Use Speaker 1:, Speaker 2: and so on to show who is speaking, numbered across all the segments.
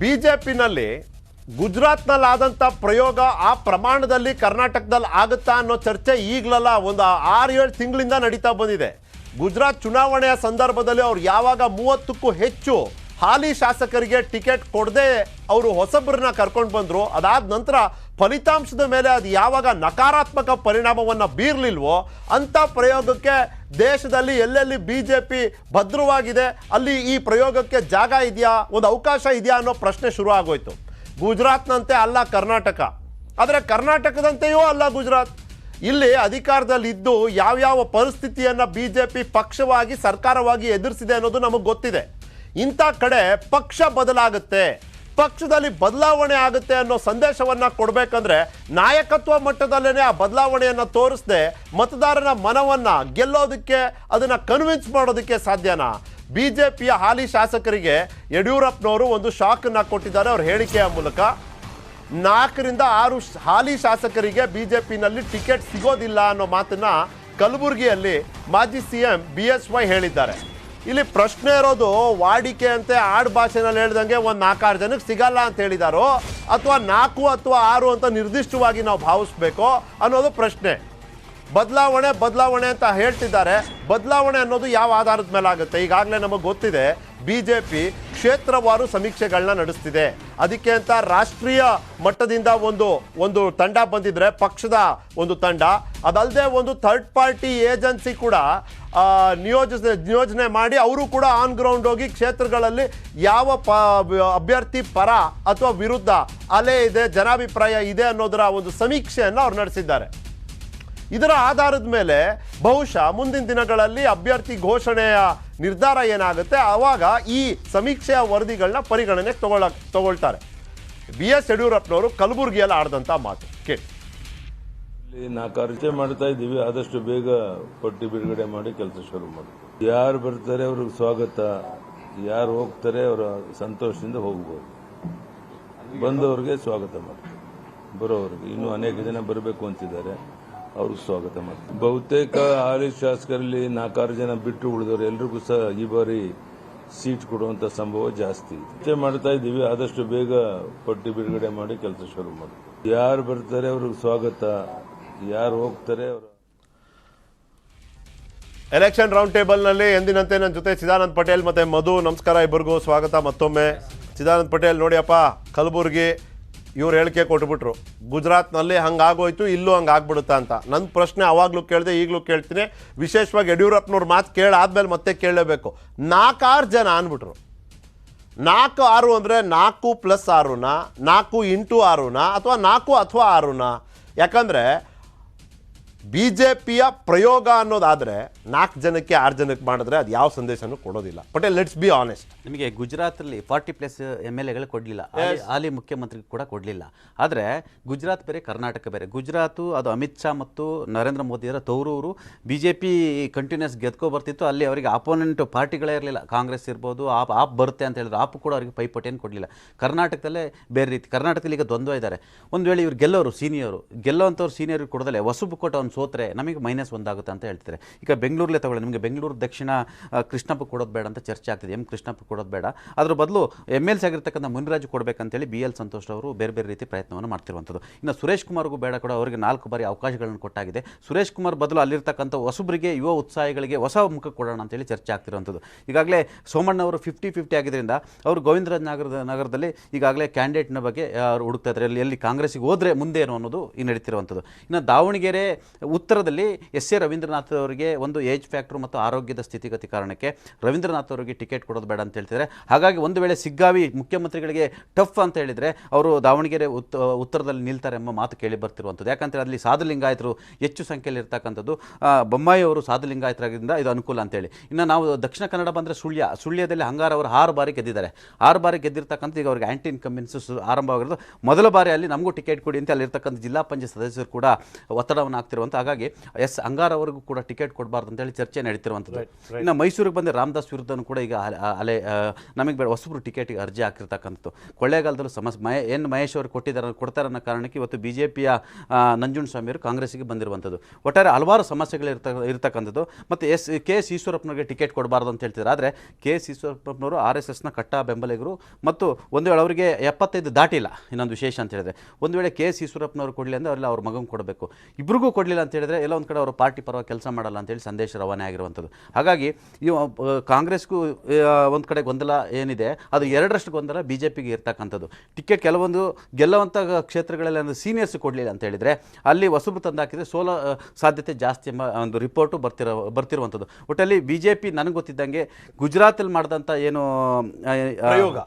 Speaker 1: ಬಿಜೆಪಿನಲ್ಲಿ ಗುಜರಾತ್ನಲ್ಲಿ ಆದಂಥ ಪ್ರಯೋಗ ಆ ಪ್ರಮಾಣದಲ್ಲಿ ಕರ್ನಾಟಕದಲ್ಲಿ ಆಗುತ್ತಾ ಅನ್ನೋ ಚರ್ಚೆ ಈಗಲಲ್ಲ, ಒಂದು ಆರು ಏಳು ತಿಂಗಳಿಂದ ನಡೀತಾ ಬಂದಿದೆ. ಗುಜರಾತ್ ಚುನಾವಣೆಯ ಸಂದರ್ಭದಲ್ಲಿ ಅವ್ರು ಯಾವಾಗ ಮೂವತ್ತಕ್ಕೂ ಹೆಚ್ಚು ಹಾಲಿ ಶಾಸಕರಿಗೆ ಟಿಕೆಟ್ ಕೊಡದೆ ಅವರು ಹೊಸಬ್ರನ್ನ ಕರ್ಕೊಂಡು ಬಂದರು, ಅದಾದ ನಂತರ ಫಲಿತಾಂಶದ ಮೇಲೆ ಅದು ಯಾವಾಗ ನಕಾರಾತ್ಮಕ ಪರಿಣಾಮವನ್ನು ಬೀರಲಿಲ್ವೋ ಅಂಥ ಪ್ರಯೋಗಕ್ಕೆ ದೇಶದಲ್ಲಿ ಎಲ್ಲೆಲ್ಲಿ ಬಿ ಜೆ ಪಿ ಭದ್ರವಾಗಿದೆ, ಅಲ್ಲಿ ಈ ಪ್ರಯೋಗಕ್ಕೆ ಜಾಗ ಇದೆಯಾ, ಒಂದು ಅವಕಾಶ ಇದೆಯಾ ಅನ್ನೋ ಪ್ರಶ್ನೆ ಶುರು ಆಗೋಯ್ತು. ಗುಜರಾತ್ನಂತೆ ಅಲ್ಲ ಕರ್ನಾಟಕ. ಆದರೆ ಕರ್ನಾಟಕದಂತೆಯೂ ಅಲ್ಲ ಗುಜರಾತ್. ಇಲ್ಲಿ ಅಧಿಕಾರದಲ್ಲಿದ್ದು ಯಾವ್ಯಾವ ಪರಿಸ್ಥಿತಿಯನ್ನು ಬಿ ಜೆ ಪಿ ಪಕ್ಷವಾಗಿ, ಸರ್ಕಾರವಾಗಿ ಎದುರಿಸಿದೆ ಅನ್ನೋದು ನಮಗೆ ಗೊತ್ತಿದೆ. ಇಂಥ ಕಡೆ ಪಕ್ಷ ಬದಲಾಗುತ್ತೆ. ಪಕ್ಷದಲ್ಲಿ ಬದಲಾವಣೆ ಆಗುತ್ತೆ ಅನ್ನೋ ಸಂದೇಶವನ್ನ ಕೊಡಬೇಕಂದ್ರೆ ನಾಯಕತ್ವ ಮಟ್ಟದಲ್ಲೇನೆ ಆ ಬದಲಾವಣೆಯನ್ನು ತೋರಿಸದೆ ಮತದಾರನ ಮನವನ್ನ ಗೆಲ್ಲೋದಕ್ಕೆ, ಅದನ್ನ ಕನ್ವಿನ್ಸ್ ಮಾಡೋದಕ್ಕೆ ಸಾಧ್ಯನಾ? ಬಿಜೆಪಿಯ ಹಾಲಿ ಶಾಸಕರಿಗೆ ಯಡಿಯೂರಪ್ಪನವರು ಒಂದು ಶಾಕ್ ಅನ್ನ ಕೊಟ್ಟಿದ್ದಾರೆ. ಅವ್ರ ಹೇಳಿಕೆಯ ಮೂಲಕ ನಾಲ್ಕರಿಂದ ಆರು ಹಾಲಿ ಶಾಸಕರಿಗೆ ಬಿಜೆಪಿನಲ್ಲಿ ಟಿಕೆಟ್ ಸಿಗೋದಿಲ್ಲ ಅನ್ನೋ ಮಾತನ್ನ ಕಲಬುರಗಿಯಲ್ಲಿ ಮಾಜಿ ಸಿಎಂ ಬಿ ಎಸ್ ವೈ ಹೇಳಿದ್ದಾರೆ. ಇಲ್ಲಿ ಪ್ರಶ್ನೆ ಇರೋದು, ವಾಡಿಕೆ ಅಂತೆ ಆಡ್ ಭಾಷೆನಲ್ಲಿ ಹೇಳ್ದಂಗೆ ಒಂದು ನಾಲ್ಕಾರು ಜನಕ್ಕೆ ಸಿಗಲ್ಲ ಅಂತ ಹೇಳಿದಾರೋ, ಅಥವಾ ನಾಲ್ಕು ಅಥವಾ ಆರು ಅಂತ ನಿರ್ದಿಷ್ಟವಾಗಿ ನಾವು ಭಾವಿಸ್ಬೇಕೋ ಅನ್ನೋದು ಪ್ರಶ್ನೆ. ಬದಲಾವಣೆ ಬದಲಾವಣೆ ಅಂತ ಹೇಳ್ತಿದ್ದಾರೆ. ಬದಲಾವಣೆ ಅನ್ನೋದು ಯಾವ ಆಧಾರದ ಮೇಲೆ ಆಗುತ್ತೆ ಈಗಾಗಲೇ ನಮಗೆ ಗೊತ್ತಿದೆ ಬಿ ಜೆ ಪಿ ಕ್ಷೇತ್ರವಾರು ಸಮೀಕ್ಷೆಗಳನ್ನ ನಡೆಸ್ತಿದೆ. ಅದಕ್ಕೆ ಅಂತ ರಾಷ್ಟ್ರೀಯ ಮಟ್ಟದಿಂದ ಒಂದು ಒಂದು ತಂಡ ಬಂದಿದ್ರೆ, ಪಕ್ಷದ ಒಂದು ತಂಡ ಅದಲ್ಲದೆ ಒಂದು ಥರ್ಡ್ ಪಾರ್ಟಿ ಏಜೆನ್ಸಿ ಕೂಡ ನಿಯೋಜಿಸ, ನಿಯೋಜನೆ ಮಾಡಿ ಅವರು ಕೂಡ ಆನ್ ಗ್ರೌಂಡ್ ಹೋಗಿ ಕ್ಷೇತ್ರಗಳಲ್ಲಿ ಯಾವ ಪ, ಅಭ್ಯರ್ಥಿ ಪರ ಅಥವಾ ವಿರುದ್ಧ ಅಲೆ ಇದೆ, ಜನಾಭಿಪ್ರಾಯ ಇದೆ ಅನ್ನೋದರ ಒಂದು ಸಮೀಕ್ಷೆಯನ್ನು ಅವ್ರು ನಡೆಸಿದ್ದಾರೆ. ಇದರ ಆಧಾರದ ಮೇಲೆ ಬಹುಶಃ ಮುಂದಿನ ದಿನಗಳಲ್ಲಿ ಅಭ್ಯರ್ಥಿ ಘೋಷಣೆಯ ನಿರ್ಧಾರ ಏನಾಗುತ್ತೆ? ಆವಾಗ ಈ ಸಮೀಕ್ಷೆಯ ವರದಿಗಳನ್ನ ಪರಿಗಣನೆ ತಗೊಳ್ಳ ತಗೊಳ್ತಾರೆ. ಬಿ ಎಸ್ ಯಡಿಯೂರಪ್ಪನವರು ಕಲಬುರಗಿಯಲ್ಲಿ ಆಡಿದಂಥ ಮಾತು. ಕೇಳಿ.
Speaker 2: ನಾಲ್ಕು ಮಾಡ್ತಾ ಇದ್ದೀವಿ. ಆದಷ್ಟು ಬೇಗ ಪಟ್ಟಿ ಬಿಡುಗಡೆ ಮಾಡಿ ಕೆಲಸ ಶುರು ಮಾಡಿ. ಯಾರು ಬರ್ತಾರೆ ಅವ್ರಿಗೆ ಸ್ವಾಗತ. ಯಾರು ಹೋಗ್ತಾರೆ ಅವರ ಸಂತೋಷದಿಂದ ಹೋಗ್ಬೋದು. ಬಂದವ್ರಿಗೆ ಸ್ವಾಗತ ಮಾಡ್ತೀವಿ. ಬರೋವ್ರಿಗೆ. ಇನ್ನೂ ಅನೇಕ ಜನ ಬರಬೇಕು ಅಂತಿದ್ದಾರೆ. ಅವ್ರಿಗೆ ಸ್ವಾಗತ ಮಾಡ್ತಾರೆ ಬಹುತೇಕ ಹಾಲಿ ಶಾಸಕರಲ್ಲಿ ನಾಲ್ಕಾರು ಜನ ಬಿಟ್ಟು ಉಳಿದವರು ಎಲ್ರಿಗೂ ಸಹ ಈ ಬಾರಿ ಸೀಟ್ ಕೊಡುವಂತ ಸಂಭವ ಜಾಸ್ತಿ ಚರ್ಚೆ ಮಾಡ್ತಾ ಇದ್ದೀವಿ, ಆದಷ್ಟು ಬೇಗ ಪಟ್ಟಿ ಬಿಡುಗಡೆ ಮಾಡಿ ಕೆಲಸ ಶುರು ಮಾಡಿ ಯಾರು ಬರ್ತಾರೆ ಅವ್ರಿಗೆ ಸ್ವಾಗತ, ಯಾರು ಹೋಗ್ತಾರೆ ಅವರು
Speaker 1: ಎಲೆಕ್ಷನ್ ರೌಂಡ್ ಟೇಬಲ್ನಲ್ಲಿ ಎಂದಿನಂತೆ ನನ್ನ ಜೊತೆ ಚಿದಾನಂದ್ ಪಟೇಲ್ ಮತ್ತೆ ಮಧು, ನಮಸ್ಕಾರ ಇಬ್ಬರಿಗೂ, ಸ್ವಾಗತ ಮತ್ತೊಮ್ಮೆ. ಚಿದಾನಂದ್ ಪಟೇಲ್, ನೋಡಿಯಪ್ಪ, ಕಲಬುರ್ಗಿ ಇವ್ರು ಹೇಳಿಕೆ ಕೊಟ್ಬಿಟ್ರು, ಗುಜರಾತ್ನಲ್ಲಿ ಹಂಗಾಗೋಯ್ತು, ಇಲ್ಲೂ ಹಂಗೆ ಆಗ್ಬಿಡುತ್ತ ಅಂತ. ನನ್ನ ಪ್ರಶ್ನೆ ಅವಾಗಲೂ ಕೇಳಿದೆ, ಈಗಲೂ ಕೇಳ್ತೀನಿ. ವಿಶೇಷವಾಗಿ ಯಡಿಯೂರಪ್ಪನವ್ರ ಮಾತು ಕೇಳಾದ್ಮೇಲೆ ಮತ್ತೆ ಕೇಳಲೇಬೇಕು. ನಾಲ್ಕಾರು ಜನ ಅಂದ್ಬಿಟ್ರು ನಾಲ್ಕು ಆರು ಅಂದರೆ ನಾಲ್ಕು ಪ್ಲಸ್ ಆರುನಾ, ನಾಲ್ಕು ಇಂಟು ಆರುನಾ, ಅಥವಾ ನಾಲ್ಕು ಅಥವಾ ಆರುನಾ? ಯಾಕಂದರೆ ಬಿ ಜೆ ಪಿಯ ಪ್ರಯೋಗ ಅನ್ನೋದಾದರೆ ನಾಲ್ಕು ಜನಕ್ಕೆ ಆರು ಜನಕ್ಕೆ ಮಾಡಿದ್ರೆ ಅದು ಯಾವ ಸಂದೇಶನೂ ಕೊಡೋದಿಲ್ಲ. ಬಟ್ ಲೆಟ್ಸ್ ಬಿ ಆನೆಸ್ಟ್
Speaker 3: ನಿಮಗೆ ಗುಜರಾತಲ್ಲಿ ಫಾರ್ಟಿ ಪ್ಲಸ್ ಎಂ ಎಲ್ ಎಗಳು ಕೊಡಲಿಲ್ಲ. ಹಾಲಿ ಮುಖ್ಯಮಂತ್ರಿ ಕೂಡ ಕೊಡಲಿಲ್ಲ. ಆದರೆ ಗುಜರಾತ್ ಬೇರೆ ಕರ್ನಾಟಕ ಬೇರೆ. ಗುಜರಾತು ಅದು ಅಮಿತ್ ಶಾ ಮತ್ತು ನರೇಂದ್ರ ಮೋದಿಯವರ ತೌರೂರು ಬಿ ಜೆ ಪಿ ಕಂಟಿನ್ಯೂಸ್ ಗೆದ್ಕೋ ಬರ್ತಿತ್ತು. ಅಲ್ಲಿ ಅವರಿಗೆ ಅಪೋನೆಂಟ್ ಪಾರ್ಟಿಗಳೇ ಇರಲಿಲ್ಲ. ಕಾಂಗ್ರೆಸ್ ಇರ್ಬೋದು ಆಪ್ ಆಪ್ ಬರುತ್ತೆ ಅಂತ ಹೇಳಿದ್ರು. ಆಪ್ ಕೂಡ ಅವರಿಗೆ ಪೈಪೋಟಿಯನ್ನು ಕೊಡಲಿಲ್ಲ. ಕರ್ನಾಟಕದಲ್ಲೇ ಬೇರೆ ರೀತಿ ಕರ್ನಾಟಕದಲ್ಲಿ ಈಗ ದ್ವಂದ್ವ ಇದ್ದಾರೆ. ಒಂದು ವೇಳೆ ಇವರು ಗೆಲ್ಲೋರು ಸೀನಿಯರು ಗೆಲ್ಲೋವಂಥವ್ರು ಸೀನಿಯರ್ ಕೊಡೋದಲ್ಲೇ ಹೊಸಬು ಕೊಟ್ಟು ಸೋತ್ರೆ ನಮಗೆ ಮೈನಸ್ ಒಂದಾಗುತ್ತೆ ಅಂತ ಹೇಳ್ತಿದ್ದಾರೆ. ಈಗ ಬೆಂಗಳೂರಲ್ಲೇ ತಗೊಳ್ಳಿ, ನಿಮಗೆ ಬೆಂಗಳೂರು ದಕ್ಷಿಣ ಕೃಷ್ಣಪ್ಪ ಕೊಡೋದು ಬೇಡ ಅಂತ ಚರ್ಚೆ ಆಗ್ತಿದೆ. ಎಂ ಕೃಷ್ಣಪ್ಪ ಕೊಡೋದು ಬೇಡ. ಅದ್ರ ಬದಲು ಎಂ ಎಲ್ ಸಿ ಆಗಿರ್ತಕ್ಕಂಥ ಮುನಿರಾಜು ಕೊಡಬೇಕಂತೇಳಿ ಬಿ ಎಲ್ ಸಂತೋಷ್ ಅವರು ಬೇರೆ ಬೇರೆ ರೀತಿ ಪ್ರಯತ್ನವನ್ನು ಮಾಡ್ತಿರುವಂಥದ್ದು. ಇನ್ನು ಸುರೇಶ್ ಕುಮಾರ್ಗೂ ಬೇಡ ಕೂಡ, ಅವರಿಗೆ ನಾಲ್ಕು ಬಾರಿ ಅವಕಾಶಗಳನ್ನು ಕೊಟ್ಟಾಗಿದೆ. ಸುರೇಶ್ ಕುಮಾರ್ ಬದಲು ಅಲ್ಲಿರ್ತಕ್ಕಂಥ ಹೊಸಬರಿಗೆ, ಯುವ ಉತ್ಸಾಹಿಗಳಿಗೆ ಹೊಸ ಮುಖ ಕೊಡೋಣ ಅಂತೇಳಿ ಚರ್ಚೆ ಆಗ್ತಿರುವಂಥದ್ದು. ಈಗಾಗಲೇ ಸೋಮಣ್ಣ ಅವರು ಫಿಫ್ಟಿ ಫಿಫ್ಟಿ ಆಗಿದ್ದರಿಂದ ಅವರು ಗೋವಿಂದರಾಜ್ ನಗರದ, ನಗರದಲ್ಲಿ ಈಗಾಗಲೇ ಕ್ಯಾಂಡಿಡೇಟ್ನ ಬಗ್ಗೆ ಅವರು ಹುಡುಕ್ತಾ ಇದ್ದಾರೆ. ಅಲ್ಲಿ ಎಲ್ಲಿ ಕಾಂಗ್ರೆಸ್ಸಿಗೆ ಹೋದರೆ ಮುಂದೆ ಏನು ಅನ್ನೋದು ಈ ನಡೀತಿರುವಂಥದ್ದು. ಇನ್ನು ದಾವಣಗೆರೆ ಉತ್ತರದಲ್ಲಿ ಎಸ್ ಎ ರವೀಂದ್ರನಾಥ್ ಅವರಿಗೆ ಒಂದು ಏಜ್ ಫ್ಯಾಕ್ಟ್ರು ಮತ್ತು ಆರೋಗ್ಯದ ಸ್ಥಿತಿಗತಿ ಕಾರಣಕ್ಕೆ ರವೀಂದ್ರನಾಥ್ ಅವರಿಗೆ ಟಿಕೆಟ್ ಕೊಡೋದು ಬೇಡ ಅಂತ ಹೇಳ್ತಿದ್ದಾರೆ. ಹಾಗಾಗಿ ಒಂದು ವೇಳೆ ಸಿಗ್ಗಾವಿ ಮುಖ್ಯಮಂತ್ರಿಗಳಿಗೆ ಟಫ್ ಅಂತ ಹೇಳಿದರೆ ಅವರು ದಾವಣಗೆರೆ ಉತ್ತ ಉತ್ತರದಲ್ಲಿ ನಿಲ್ತಾರೆ ಎಂಬ ಮಾತು ಕೇಳಿ ಬರ್ತಿರುವಂಥದ್ದು. ಯಾಕಂದರೆ ಅಲ್ಲಿ ಸಾಧುಲಿಂಗಾಯತರು ಹೆಚ್ಚು ಸಂಖ್ಯೆಯಲ್ಲಿ ಇರ್ತಕ್ಕಂಥದ್ದು. ಬೊಮ್ಮಾಯಿ ಅವರು ಸಾಧುಲಿಂಗಾಯತರಾಗಿದ್ದರಿಂದ ಇದು ಅನುಕೂಲ ಅಂತೇಳಿ ಇನ್ನು ನಾವು ದಕ್ಷಿಣ ಕನ್ನಡ ಬಂದರೆ ಸುಳ್ಯ. ಸುಳ್ಯದಲ್ಲಿ ಹಂಗಾರ ಅವರು ಆರು ಬಾರಿ ಗೆದ್ದಿದ್ದಾರೆ. ಆರು ಬಾರಿ ಗೆದ್ದಿರ್ತಕ್ಕಂಥ ಈಗ ಅವ್ರಿಗೆ ಆ್ಯಂಟಿ ಇನ್ಕಂಬೆನ್ಸಸ್ ಆರಂಭವಾಗಿರೋದು. ಮೊದಲ ಬಾರಿ ಅಲ್ಲಿ ನಮಗೂ ಟಿಕೆಟ್ ಕೊಡಿ ಅಂತ ಅಲ್ಲಿರ್ತಕ್ಕಂಥ ಜಿಲ್ಲಾ ಪಂಚಾಯತ್ ಸದಸ್ಯರು ಕೂಡ ಒತ್ತಡವನ್ನು ಹಾಕ್ತಿರುವಂಥ ಹಾಗಾಗಿ ಎಸ್ ಅಂಗಾರ್ ಅವರಿಗೂ ಕೂಡ ಟಿಕೆಟ್ ಕೊಡಬಾರ್ದು ಅಂತೇಳಿ ಚರ್ಚೆ ನಡೀತಿರುವಂಥದ್ದು. ಇನ್ನು ಮೈಸೂರಿಗೆ ಬಂದರೆ ರಾಮದಾಸ್ ವಿರುದ್ಧನೂ ಕೂಡ ಈಗ ಅಲೆ- ನಮಗೆ ಬೇಡ ಹೊಸಬ್ರು ಟಿಕೆಟ್ಗೆ ಅರ್ಜಿ ಹಾಕಿರ್ತಕ್ಕಂಥದ್ದು. ಕೊಳ್ಳೇಗಾಲದಲ್ಲೂ ಸಮಸ್ಯೆ ಮಹೇ ಏನು ಮಹೇಶ್ ಅವರು ಕೊಟ್ಟಿದ್ದಾರೆ ಕೊಡ್ತಾರೆ ಅನ್ನೋ ಕಾರಣಕ್ಕೆ ಇವತ್ತು ಬಿ ಜೆ ಪಿಯ ನಂಜುಂಡಸ್ವಾಮಿಯವರು ಕಾಂಗ್ರೆಸ್ಸಿಗೆ ಬಂದಿರುವಂಥದ್ದು. ಒಟ್ಟಾರೆ ಹಲವಾರು ಸಮಸ್ಯೆಗಳು ಇರ್ತ ಇರ್ತಕ್ಕಂಥದ್ದು. ಮತ್ತು ಎಸ್ ಕೆ ಎಸ್ ಈಶ್ವರಪ್ಪನವ್ರಿಗೆ ಟಿಕೆಟ್ ಕೊಡಬಾರ್ದು ಅಂತ ಹೇಳ್ತಿದ್ದಾರೆ. ಆದರೆ ಕೆ ಎಸ್ ಈಶ್ವರಪ್ಪನವರು ಆರ್ ಎಸ್ ಎಸ್ನ ಕಟ್ಟ ಬೆಂಬಲಿಗರು ಮತ್ತು ಒಂದು ವೇಳೆ ಅವರಿಗೆ ಎಪ್ಪತ್ತೈದು ದಾಟಿಲ್ಲ ಇನ್ನೊಂದು ವಿಶೇಷ ಅಂತ ಹೇಳಿದ್ರೆ. ಒಂದು ವೇಳೆ ಕೆ ಎಸ್ ಈಶ್ವರಪ್ಪನವರು ಕೊಡಲಿ ಅಂದರೆ ಅವರೆಲ್ಲ ಅವ್ರ ಮಗಂಗೆ ಕೊಡಬೇಕು. ಇಬ್ರಿಗೂ ಕೊಡಲಿಲ್ಲ ಅಂತ ಹೇಳಿದ್ರೆ ಎಲ್ಲ ಒಂದು ಕಡೆ ಅವರು ಪಾರ್ಟಿ ಪರವಾಗಿ ಕೆಲಸ ಮಾಡಲ್ಲ ಅಂತೇಳಿ ಸಂದೇಶ ರವಾನೆ ಆಗಿರುವಂಥದ್ದು. ಹಾಗಾಗಿ ಈ ಕಾಂಗ್ರೆಸ್ಗೂ ಒಂದು ಕಡೆ ಗೊಂದಲ ಏನಿದೆ ಅದು ಎರಡರಷ್ಟು ಗೊಂದಲ ಬಿ ಜೆ ಪಿಗೆ ಇರ್ತಕ್ಕಂಥದ್ದು. ಟಿಕೆಟ್ ಕೆಲವೊಂದು ಗೆಲ್ಲುವಂಥ ಕ್ಷೇತ್ರಗಳಲ್ಲಿ ಒಂದು ಸೀನಿಯರ್ಸ್ ಕೊಡಲಿಲ್ಲ ಅಂತ ಹೇಳಿದರೆ ಅಲ್ಲಿ ಹೊಸಬ್ರು ತಂದು ಹಾಕಿದರೆ ಸೋಲ ಸಾಧ್ಯತೆ ಜಾಸ್ತಿ ಎಂಬ ಒಂದು ರಿಪೋರ್ಟು ಬರ್ತಿರೋ ಬರ್ತಿರುವಂಥದ್ದು. ಒಟ್ಟಲ್ಲಿ ಬಿ ಜೆ ಪಿ ನನಗೆ ಗೊತ್ತಿದ್ದಂಗೆ ಗುಜರಾತಲ್ಲಿ ಮಾಡಿದಂಥ ಏನು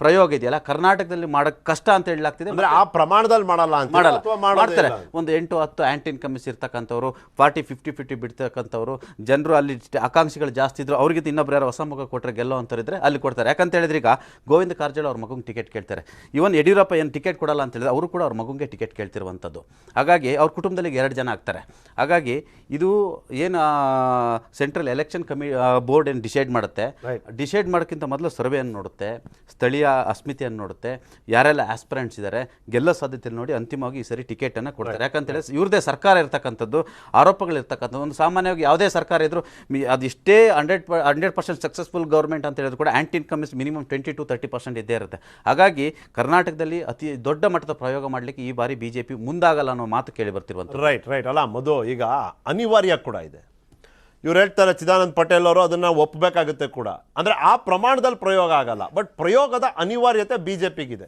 Speaker 1: ಪ್ರಯೋಗ.
Speaker 3: ಇದೆಯಲ್ಲ ಕರ್ನಾಟಕದಲ್ಲಿ ಮಾಡೋಕ್ಕೆ ಕಷ್ಟ ಅಂತ ಹೇಳಲಾಗ್ತಿದೆ
Speaker 1: ಅಂದ್ರೆ ಆ ಪ್ರಮಾಣದಲ್ಲಿ ಮಾಡಲ್ಲ ಅಂತ
Speaker 3: ಮಾಡಲ್ಲ. ಮಾಡ್ತಾರೆ. ಒಂದು ಎಂಟು ಹತ್ತು ಆ್ಯಂಟಿ ಇನ್ಕಮ್ಸ್ ಇರ್ತಕ್ಕಂಥವ್ರು ಫಾರ್ಟಿ ಫಿಫ್ಟಿ ಫಿಫ್ಟಿ ಬಿಡ್ತಕ್ಕಂಥವ್ರು ಜನರು ಅಲ್ಲಿ ಆಕಾಂಕ್ಷಿಗಳು ಜಾಸ್ತಿ ಇದ್ರು ಅವ್ರಿಗೆ ಇನ್ನೊಬ್ರು ಯಾರು ಹೊಸ ಮುಖ ಕೊಟ್ಟರೆ ಗೆಲ್ಲೋ ಅಂತಾರಿದ್ರೆ ಅಲ್ಲಿ ಕೊಡ್ತಾರೆ. ಯಾಕಂತ ಹೇಳಿದ್ರೆ ಈಗ ಗೋವಿಂದ ಕಾರಜೋಳ ಅವ್ರ ಮಗುಗೆ ಟಿಕೆಟ್ ಕೇಳ್ತಾರೆ. ಇವನ್ ಯಡಿಯೂರಪ್ಪ ಏನು ಟಿಕೆಟ್ ಕೊಡಲ್ಲ ಅಂತ ಹೇಳಿದ್ರೆ ಅವರು ಕೂಡ ಅವ್ರ ಮಗುಗೆ ಟಿಕೆಟ್ ಕೇಳ್ತಿರುವಂಥದ್ದು. ಹಾಗಾಗಿ ಅವ್ರ ಕುಟುಂಬದಲ್ಲಿ ಎರಡು ಜನ ಆಗ್ತಾರೆ. ಹಾಗಾಗಿ ಇದು ಏನು ಸೆಂಟ್ರಲ್ ಎಲೆಕ್ಷನ್ ಕಮಿ ಬೋರ್ಡ್ ಏನು ಡಿಸೈಡ್ ಮಾಡುತ್ತೆ ಡಿಸೈಡ್ ಮಾಡೋಕ್ಕಿಂತ ಮೊದಲು ಸರ್ವೆಯನ್ನು ನೋಡುತ್ತೆ ಸ್ಥಳೀಯ ಅಸ್ಮಿತೆಯನ್ನು ನೋಡುತ್ತೆ ಯಾರೆಲ್ಲ ಆಸ್ಪಿರೆಂಟ್ಸ್ ಇದ್ದಾರೆ ಗೆಲ್ಲೋ ಸಾಧ್ಯತೆ ನೋಡಿ ಅಂತಿಮವಾಗಿ ಈ ಸರಿ ಟಿಕೆಟನ್ನು ಕೊಡ್ತಾರೆ. ಯಾಕಂತೇಳಿ ಇವ್ರದೇ ಸರ್ಕಾರ ಇರ್ತಕ್ಕಂಥದ್ದು ಆರೋಪಗಳಿರ್ತಕ್ಕಂಥದ್ದು. ಒಂದು ಸಾಮಾನ್ಯವಾಗಿ ಯಾವುದೇ ಸರ್ಕಾರ ಇದ್ದರೂ ಅದಿಷ್ಟೇ hundred hundred percent successful government ಅಂತ ಹೇಳಿದ್ರು ಕೂಡ anti incumbency is minimum twenty to thirty percent ಇದ್ದೇ ಇರುತ್ತೆ. ಹಾಗಾಗಿ ಕರ್ನಾಟಕದಲ್ಲಿ ಅತಿ ದೊಡ್ಡ ಮಟ್ಟದ ಪ್ರಯೋಗ ಮಾಡಲಿಕ್ಕೆ ಈ ಬಾರಿ ಬಿ ಜೆ ಪಿ ಮುಂದಾಗಲ್ಲ ಅನ್ನೋ ಮಾತು ಕೇಳಿ ಬರ್ತಿರುವಂಥ
Speaker 1: ರೈಟ್ ರೈಟ್ ಅಲ್ಲ ಮಧು ಈಗ ಅನಿವಾರ್ಯ ಕೂಡ ಇದೆ. ಇವ್ರು ಹೇಳ್ತಾರೆ ಚಿದಾನಂದ್ ಪಟೇಲ್ ಅವರು ಅದನ್ನ ಒಪ್ಪಬೇಕಾಗುತ್ತೆ ಕೂಡ. ಅಂದ್ರೆ ಆ ಪ್ರಮಾಣದಲ್ಲಿ ಪ್ರಯೋಗ ಆಗಲ್ಲ. ಬಟ್ ಪ್ರಯೋಗದ ಅನಿವಾರ್ಯತೆ ಬಿಜೆಪಿಗಿದೆ.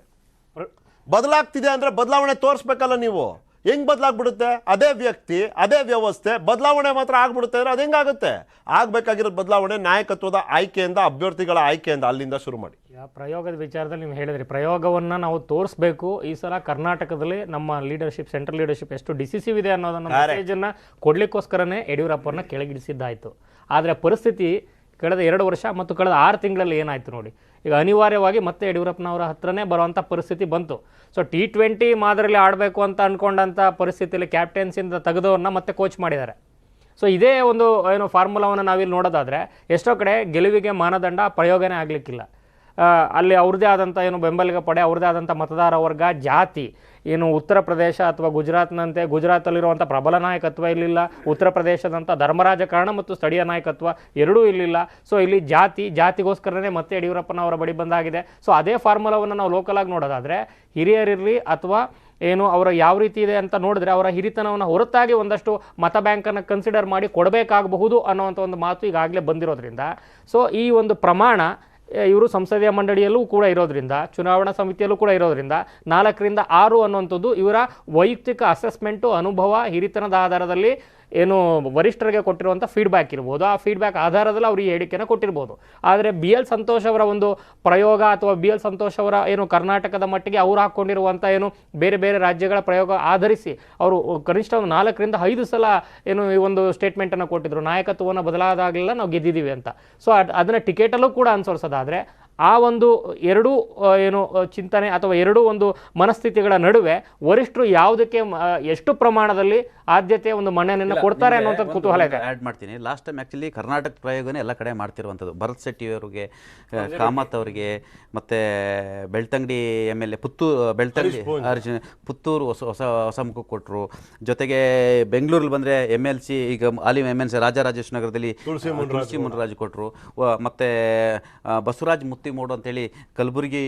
Speaker 1: ಬದಲಾಗ್ತಿದೆ ಅಂದ್ರೆ ಬದಲಾವಣೆ ತೋರಿಸ್ಬೇಕಲ್ಲ ನೀವು. ಹೆಂಗ್ ಬದಲಾಗ್ಬಿಡುತ್ತೆ? ಅದೇ ವ್ಯಕ್ತಿ ಅದೇ ವ್ಯವಸ್ಥೆ ಬದಲಾವಣೆ ಮಾತ್ರ ಆಗ್ಬಿಡುತ್ತೆ ಅಂದರೆ ಅದು ಹೆಂಗಾಗುತ್ತೆ? ಆಗಬೇಕಾಗಿರೋ ಬದಲಾವಣೆ ನಾಯಕತ್ವದ ಆಯ್ಕೆಯಿಂದ ಅಭ್ಯರ್ಥಿಗಳ ಆಯ್ಕೆಯಿಂದ ಅಲ್ಲಿಂದ ಶುರು ಮಾಡಿ.
Speaker 4: ಪ್ರಯೋಗದ ವಿಚಾರದಲ್ಲಿ ನೀವು ಹೇಳಿದ್ರಿ. ಪ್ರಯೋಗವನ್ನು ನಾವು ತೋರಿಸ್ಬೇಕು. ಈ ಸಲ ಕರ್ನಾಟಕದಲ್ಲಿ ನಮ್ಮ ಲೀಡರ್ಶಿಪ್ ಸೆಂಟ್ರಲ್ ಲೀಡರ್ಶಿಪ್ ಎಷ್ಟು ಡಿಸಿಸಿವ್ ಇದೆ ಅನ್ನೋದನ್ನ ಮೆಸೇಜನ್ನು ಕೊಡಲಿಕ್ಕೋಸ್ಕರನೇ ಯಡಿಯೂರಪ್ಪರನ್ನ ಕೆಳಗಿಳಿಸಿದ್ದಾಯಿತು. ಆದರೆ ಪರಿಸ್ಥಿತಿ ಕಳೆದ ಎರಡು ವರ್ಷ ಮತ್ತು ಕಳೆದ ಆರು ತಿಂಗಳಲ್ಲಿ ಏನಾಯಿತು ನೋಡಿ. ಈಗ ಅನಿವಾರ್ಯವಾಗಿ ಮತ್ತೆ ಯಡಿಯೂರಪ್ಪನವರ ಹತ್ರನೇ ಬರುವಂಥ ಪರಿಸ್ಥಿತಿ ಬಂತು. ಸೊ ಟಿ ಟ್ವೆಂಟಿ ಮಾದರಿಯಲ್ಲಿ ಆಡಬೇಕು ಅಂತ ಅಂದ್ಕೊಂಡಂಥ ಪರಿಸ್ಥಿತಿಯಲ್ಲಿ ಕ್ಯಾಪ್ಟೆನ್ಸಿಂದ ತೆಗೆದವ್ರನ್ನ ಮತ್ತೆ ಕೋಚ್ ಮಾಡಿದ್ದಾರೆ. ಸೊ ಇದೇ ಒಂದು, ಏನು ಫಾರ್ಮುಲಾವನ್ನು ನಾವಿಲ್ಲಿ ನೋಡೋದಾದರೆ, ಎಷ್ಟೋ ಕಡೆ ಗೆಲುವಿಗೆ ಮಾನದಂಡ ಪ್ರಯೋಗನೇ ಆಗಲಿಕ್ಕಿಲ್ಲ. ಅಲ್ಲಿ ಅವ್ರದ್ದೇ ಆದಂಥ ಏನು ಬೆಂಬಲಿಗ ಪಡೆ ಅವ್ರದ್ದೇ ಆದಂಥ ಮತದಾರ ವರ್ಗ, ಜಾತಿ, ಏನು ಉತ್ತರ ಪ್ರದೇಶ ಅಥವಾ ಗುಜರಾತ್ನಂತೆ ಗುಜರಾತಲ್ಲಿರುವಂಥ ಪ್ರಬಲ ನಾಯಕತ್ವ ಇಲ್ಲಿಲ್ಲ ಉತ್ತರ ಪ್ರದೇಶದಂಥ ಧರ್ಮರಾಜಕಾರಣ ಮತ್ತು ಸ್ಥಳೀಯ ನಾಯಕತ್ವ ಎರಡೂ ಇಲ್ಲಿಲ್ಲ ಸೊ ಇಲ್ಲಿ ಜಾತಿ, ಜಾತಿಗೋಸ್ಕರನೇ ಮತ್ತೆ ಯಡಿಯೂರಪ್ಪನವರ ಬಳಿ ಬಂದಾಗಿದೆ. ಸೊ ಅದೇ ಫಾರ್ಮುಲಾವನ್ನು ನಾವು ಲೋಕಲಾಗಿ ನೋಡೋದಾದರೆ, ಹಿರಿಯರಿರಲಿ ಅಥವಾ ಏನು ಅವರ ಯಾವ ರೀತಿ ಇದೆ ಅಂತ ನೋಡಿದ್ರೆ ಅವರ ಹಿರಿತನವನ್ನು ಹೊರತಾಗಿ ಒಂದಷ್ಟು ಮತ ಬ್ಯಾಂಕನ್ನು ಕನ್ಸಿಡರ್ ಮಾಡಿ ಕೊಡಬೇಕಾಗಬಹುದು ಅನ್ನೋವಂಥ ಒಂದು ಮಾತು ಈಗಾಗಲೇ ಬಂದಿರೋದ್ರಿಂದ. ಸೊ ಈ ಒಂದು ಪ್ರಮಾಣ ಇವರು ಸಂಸದೀಯ ಮಂಡಳಿಯಲ್ಲೂ ಕೂಡ ಇರೋದ್ರಿಂದ, ಚುನಾವಣಾ ಸಮಿತಿಯಲ್ಲೂ ಕೂಡ ಇರೋದ್ರಿಂದ ನಾಲ್ಕರಿಂದ ಆರು ಅನ್ನುವಂಥದ್ದು ಇವರ ವೈಯಕ್ತಿಕ ಅಸೆಸ್ಮೆಂಟು ಅನುಭವ, ಹಿರಿತನದ ಆಧಾರದಲ್ಲಿ ಏನು ವರಿಷ್ಠರಿಗೆ ಕೊಟ್ಟಿರುವಂಥ ಫೀಡ್ಬ್ಯಾಕ್ ಇರ್ಬೋದು. ಆ ಫೀಡ್ಬ್ಯಾಕ್ ಆಧಾರದಲ್ಲಿ ಅವರು ಈ ಹೇಳಿಕೆಯನ್ನು ಕೊಟ್ಟಿರ್ಬೋದು. ಆದರೆ ಬಿ ಎಲ್ ಸಂತೋಷ್ ಅವರ ಒಂದು ಪ್ರಯೋಗ ಅಥವಾ ಬಿ ಎಲ್ ಸಂತೋಷ್ ಅವರ ಏನು ಕರ್ನಾಟಕದ ಮಟ್ಟಿಗೆ ಅವರು ಹಾಕ್ಕೊಂಡಿರುವಂಥ ಏನು ಬೇರೆ ಬೇರೆ ರಾಜ್ಯಗಳ ಪ್ರಯೋಗ ಆಧರಿಸಿ ಅವರು ಕನಿಷ್ಠ ಒಂದು ನಾಲ್ಕರಿಂದ ಐದು ಸಲ ಏನು ಈ ಒಂದು ಸ್ಟೇಟ್ಮೆಂಟನ್ನು ಕೊಟ್ಟಿದ್ರು. ನಾಯಕತ್ವವನ್ನು ಬದಲಾದಾಗಲಿಲ್ಲ ನಾವು ಗೆದ್ದಿದ್ದೀವಿ ಅಂತ. ಸೊ ಅದನ್ನು ಟಿಕೆಟಲ್ಲೂ ಕೂಡ ಅನುಸರಿಸೋದಾದರೆ ಆ ಒಂದು ಎರಡೂ ಏನು ಚಿಂತನೆ ಅಥವಾ ಎರಡೂ ಒಂದು ಮನಸ್ಥಿತಿಗಳ ನಡುವೆ ವರಿಷ್ಠರು ಯಾವುದಕ್ಕೆ ಎಷ್ಟು ಪ್ರಮಾಣದಲ್ಲಿ ಆದ್ಯತೆ ಒಂದು ಮನ್ನಣೆಯನ್ನು ಕೊಡ್ತಾರೆ ಅನ್ನೋ ಕುತೂಹಲ ಇದೆ.
Speaker 3: ಆ್ಯಡ್ ಮಾಡ್ತೀನಿ. ಲಾಸ್ಟ್ ಟೈಮ್ ಆ್ಯಕ್ಚುಲಿ ಕರ್ನಾಟಕ ಪ್ರಯೋಗನೇ ಎಲ್ಲ ಕಡೆ ಮಾಡ್ತಿರುವಂಥದ್ದು. ಭರತ್ ಶೆಟ್ಟಿ ಅವರಿಗೆ ಕಾಮತ್ ಅವರಿಗೆ ಮತ್ತು Belthangady M L A Puttur Belthangady Arjun Puttur ಹೊಸ ಹೊಸ ಹೊಸ ಮುಖ ಕೊಟ್ಟರು ಜೊತೆಗೆ ಬೆಂಗಳೂರಲ್ಲಿ ಬಂದರೆ ಎಂ ಎಲ್ ಸಿ ಈಗ ಅಲ್ಲಿ ಎಂ ಎಲ್ ಸಿ ರಾಜರಾಜೇಶ್ವರ ನಗರದಲ್ಲಿ
Speaker 1: ತುಳಸಿ
Speaker 3: ತುಳಸಿ ಮುನ್ರಾಜ್ ಕೊಟ್ಟರು ಮತ್ತು ಬಸವರಾಜ್ ಮುತ್ತಿಮೂಡು ಅಂತೇಳಿ ಕಲಬುರಗಿ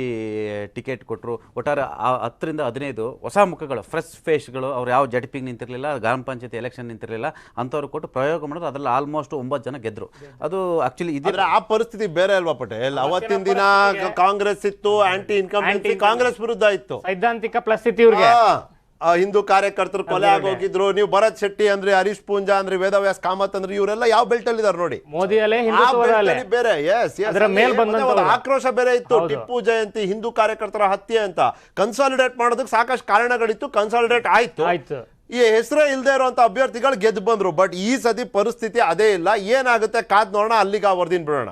Speaker 3: ಟಿಕೆಟ್ ಕೊಟ್ಟರು ಒಟ್ಟಾರೆ ಆ ಹತ್ತರಿಂದ ಹದಿನೈದು ಹೊಸ ಮುಖಗಳು ಫ್ರೆಶ್ ಫೇಸ್ಗಳು ಅವ್ರು ಯಾವ ಜಡ್ಪಿಗೆ ನಿಂತಿರಲಿಲ್ಲ ಗ್ರಾಮ ಪಂಚಾಯತಿ ಎಲೆಕ್ಷನ್ ನಿಂತಿರಲಿಲ್ಲ ಅಂಥವ್ರು ಕೊಟ್ಟು ಪ್ರಯೋಗ ಮಾಡೋದು ಅದರಲ್ಲಿ ಆಲ್ಮೋಸ್ಟ್ ಒಂಬತ್ತು ಜನ ಗೆದ್ದರು ಅದು ಆ್ಯಕ್ಚುಲಿ
Speaker 1: ಇದ್ರೆ ಆ ಪರಿಸ್ಥಿತಿ ಬೇರೆ ಅಲ್ವಾ ಪಟೇಲ್? ಅವತ್ತಿನ ದಿನ ಕಾಂಗ್ರೆಸ್ ಇತ್ತು ಆಂಟಿ ಇನ್ಕಮ್ ಕಾಂಗ್ರೆಸ್ ವಿರುದ್ಧ ಇತ್ತು.
Speaker 4: ಸೈದ್ಧಾಂತಿಕ ಪ್ಲಸ್ ಇತ್ತು ಇವ್ರಿಗೆ
Speaker 1: ಹಿಂದೂ ಕಾರ್ಯಕರ್ತರು ಕೊಲೆ ಆಗೋಗಿದ್ರು ನೀವು ಭರತ್ ಶೆಟ್ಟಿ ಅಂದ್ರೆ ಹರೀಶ್ ಪೂಂಜಾ ಅಂದ್ರೆ ವೇದವ್ಯಾಸ್ ಕಾಮತ್ ಅಂದ್ರೆ ಇವರೆಲ್ಲ ಯಾವ ಬೆಲ್ಟ್ ಅಲ್ಲಿ ಇದಾರೆ ನೋಡಿ ಬೇರೆ ಎಸ್. ಆಕ್ರೋಶ ಬೇರೆ ಇತ್ತು ಟಿಪ್ಪು ಜಯಂತಿ ಹಿಂದೂ ಕಾರ್ಯಕರ್ತರ ಹತ್ಯೆ ಅಂತ. ಕನ್ಸಾಲಿಡೇಟ್ ಮಾಡೋದಕ್ಕೆ ಸಾಕಷ್ಟು ಕಾರಣಗಳಿತ್ತು ಕನ್ಸಾಲಿಡೇಟ್ ಆಯ್ತು.
Speaker 4: ಆಯ್ತು.
Speaker 1: ಈ ಹೆಸರೇ ಇಲ್ಲದೆ ಇರುವಂತ ಅಭ್ಯರ್ಥಿಗಳು ಗೆದ್ದು ಬಂದ್ರು. ಬಟ್ ಈ ಸತಿ ಪರಿಸ್ಥಿತಿ ಅದೇ ಇಲ್ಲ. ಏನಾಗುತ್ತೆ? ಕಾದ್ ನೋಡೋಣ ಅಲ್ಲಿಗೆ ಆ ವರದಿನ ಬಿಡೋಣ.